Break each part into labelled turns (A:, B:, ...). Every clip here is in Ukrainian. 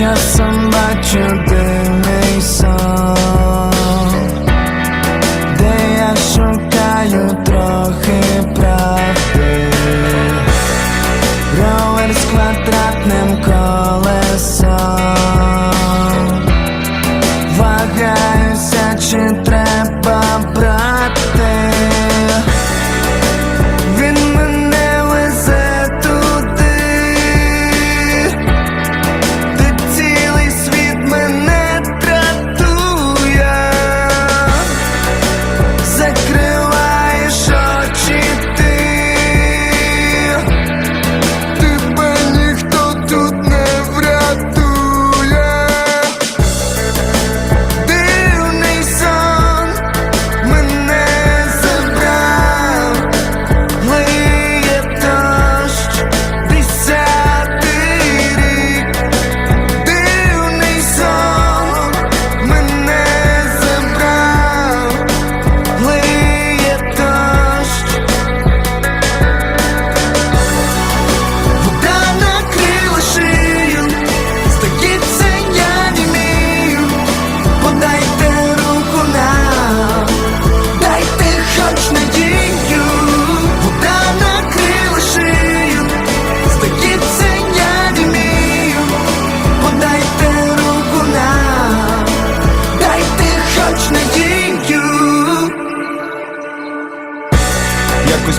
A: just about your
B: day.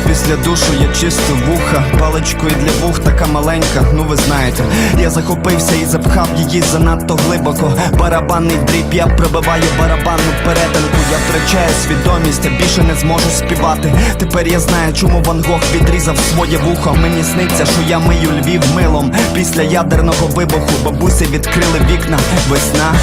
B: Після душу я чистив вуха, паличкою для вух така маленька, ну ви знаєте. Я захопився і запхав її занадто глибоко. Барабанний дріб, я пробиваю барабанну перетинку. Я втрачаю свідомість, я більше не зможу співати. Тепер я знаю, чому Ван Гог відрізав своє вухо. Мені сниться, що я мию Львів милом. Після ядерного вибуху бабусі відкрили вікна. Весна